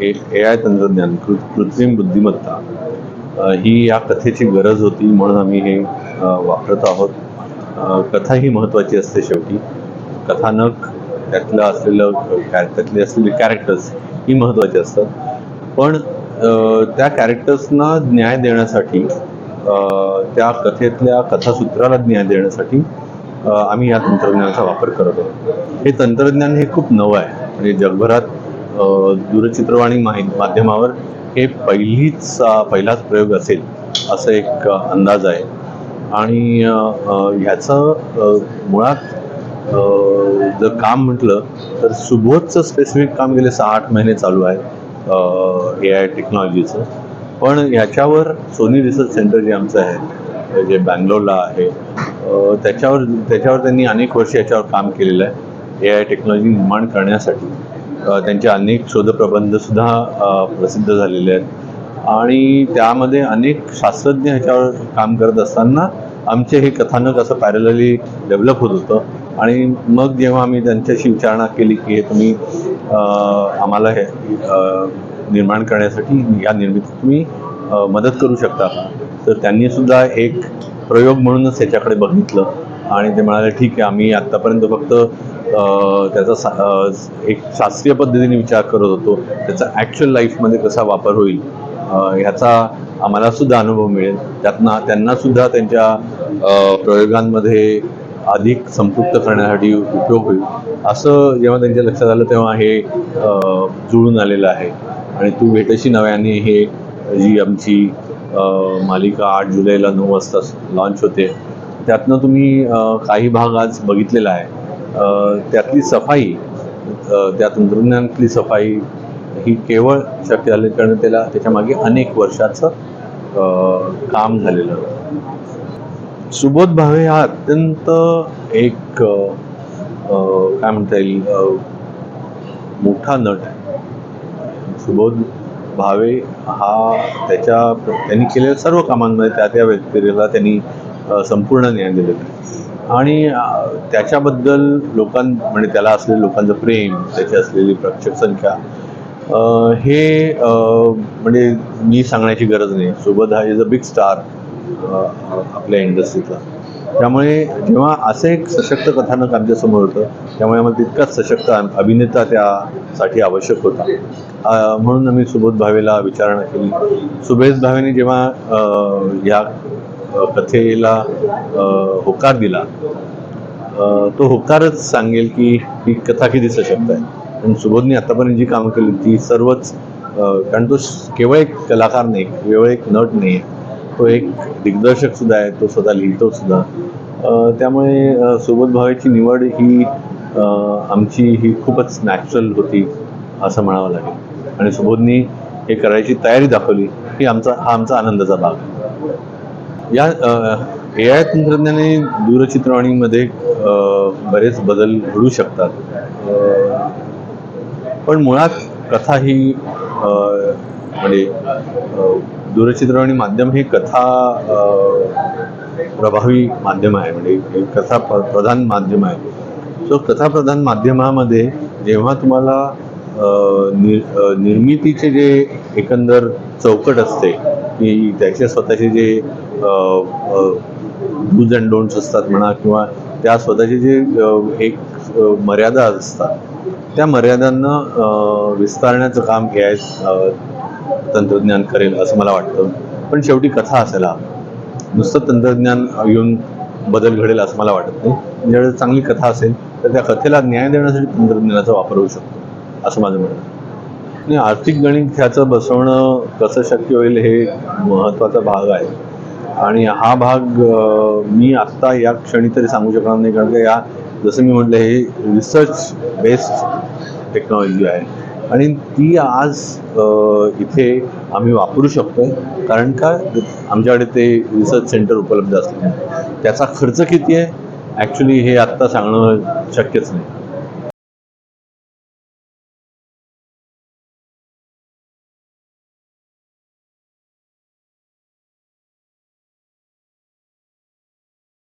ए ए I तंत्रज्ञान कृ कृत्रिम बुद्धिमत्ता ही या कथेची गरज होती म्हणून आम्ही हे वापरत आहोत. कथा ही महत्त्वाची असते शेवटी. कथानक त्यातलं असलेलं कॅ- त्यातले असलेले कॅरेक्टर्स ही महत्त्वाची असतात. पण त्या कॅरेक्टर्सना न्याय देण्यासाठी त्या कथेतल्या कथासूत्राला न्याय देण्यासाठी आम्ही या तंत्रज्ञानाचा वापर करत आहोत. हे तंत्रज्ञान हे खूप नवं आहे. म्हणजे जगभरात दूरचित्रवाणी माध्यमावर हे पहिलीच पहिलाच प्रयोग असेल असं एक अंदाज आहे. आणि ह्याचं मुळात जर काम म्हटलं तर सुबोधचं स्पेसिफिक काम गेले सहा आठ महिने चालू आहे ए आय टेक्नॉलॉजीचं पण याच्यावर सोनी रिसर्च सेंटर जे आमचं आहे जे बँगलोरला आहे त्याच्यावर त्याच्यावर त्यांनी अनेक वर्ष याच्यावर काम केलेलं आहे ए आय टेक्नॉलॉजी निर्माण करण्यासाठी. त्यांचे अनेक शोधप्रबंधसुद्धा प्रसिद्ध झालेले आहेत. आणि त्यामध्ये अनेक शास्त्रज्ञ ह्याच्यावर काम करत असताना आमचे हे कथानक असं पॅरलली डेव्हलप होत होतं. आणि मग जेव्हा आम्ही त्यांच्याशी विचारणा केली की हे तुम्ही आम्हाला हे निर्माण करण्यासाठी या निर्मितीत तुम्ही मदत करू शकता का तर त्यांनी सुद्धा एक प्रयोग म्हणूनच त्याच्याकडे बघितलं. आणि ते म्हणाले ठीक आहे आम्ही आत्तापर्यंत फक्त त्याचा सा- एक शास्त्रीय पद्धतीने विचार करत होतो. त्याचा ॲक्च्युअल लाईफमध्ये कसा वापर होईल ह्याचा आम्हाला सुद्धा अनुभव मिळेल. त्यातना त्यांना सुद्धा त्यांच्या प्रयोगांमध्ये अधिक संपृक्त करण्यासाठी उपयोग होईल. असं जेव्हा त्यांच्या लक्षात आलं तेव्हा हे जुळून आलेलं आहे. आणि तू भेटशी नव्याने हे जी आमची मालिका आठ जुलैला नऊ वाजता लॉन्च होते त्यातनं तुम्ही काही भाग आज बघितलेला आहे. त्यातली सफाई त्या तंत्रज्ञानातली सफाई ही केवळ शक्य झाली कारण त्याला त्याच्यामागे अनेक वर्षाचं काम झालेलं. सुबोध भावे हा अत्यंत एक काय म्हणता येईल मोठा नट आहे. सुबोध भावे हा त्याच्या त्यांनी केलेल्या सर्व कामांमध्ये त्या त्या व्यक्तीला त्यांनी संपूर्ण ज्ञान दिलेलं आहे आणि त्याच्याबद्दल लोकां म्हणजे त्याला असलेलं लोकांचं प्रेम त्याची असलेली प्रेक्षक संख्या हे म्हणजे मी सांगण्याची गरज नाही. सुबोध हा इज अ बिग स्टार आपल्या इंडस्ट्रीतला त्यामुळे जेव्हा असं एक सशक्त कथानक आमच्यासमोर होतं त्यामुळे आम्हाला तितकाच सशक्त अभिनेता त्यासाठी आवश्यक होता. म्हणून आम्ही सुबोध भावेला विचारणा केली. सुबोध भावेने जेव्हा ह्या या कथेला होकार दिला. तो होकारच सांगेल की ही कथा किती सशक्त आहे. पण सुबोधने आतापर्यंत जी कामं केली ती सर्वच कारण तो केवळ एक कलाकार नाही केवळ एक नट नाही तो एक दिग्दर्शक सुद्धा आहे तो स्वतः लिहितो सुद्धा. त्यामुळे सुबोध भावेची निवड ही आमची ही खूपच नॅचरल होती असं म्हणावं लागेल. आणि सुबोधनी हे करायची तयारी दाखवली ही आमचा हा आमचा आनंदाचा भाग आहे. या ए आय तंत्रज्ञाने दूरचित्रवाणीमध्ये बरेच बदल घडू शकतात. पण मुळात कथा ही म्हणजे दूरचित्रवाणी माध्यम हे कथा प्रभावी माध्यम आहे. म्हणजे कथा प्र- प्रधान माध्यम आहे. सो कथाप्रधान माध्यमामध्ये जेव्हा तुम्हाला निर्मितीचे जे एकंदर चौकट असते की त्याचे स्वतःचे जे डूज अँड डोंट्स असतात म्हणा किंवा त्या स्वतःची जे एक मर्यादा असतात त्या मर्यादांना विस्तारण्याचं काम हे आहे तंत्रज्ञान करेल असं मला वाटतं. पण शेवटी कथा असायला नुसतं तंत्रज्ञान येऊन बदल घडेल असं मला वाटत नाही. ज्यावेळेस चांगली कथा असेल तर त्या कथेला न्याय देण्यासाठी तंत्रज्ञानाचा वापर होऊ शकतो असं माझं म्हणणं आणि आर्थिक गणित ह्याचं बसवणं कसं शक्य होईल हे महत्त्वाचा भाग आहे. आणि हा भाग मी आत्ता या क्षणी तरी सांगू शकणार नाही कारण का या जसं मी म्हटलं हे रिसर्च बेस्ड टेक्नॉलॉजी आहे. आणि ती आज इथे आम्ही वापरू शकतो कारण का आमच्याकडे ते रिसर्च सेंटर उपलब्ध असल्याने त्याचा खर्च किती आहे? ॲक्च्युली हे आत्ता सांगणं शक्यच नाही.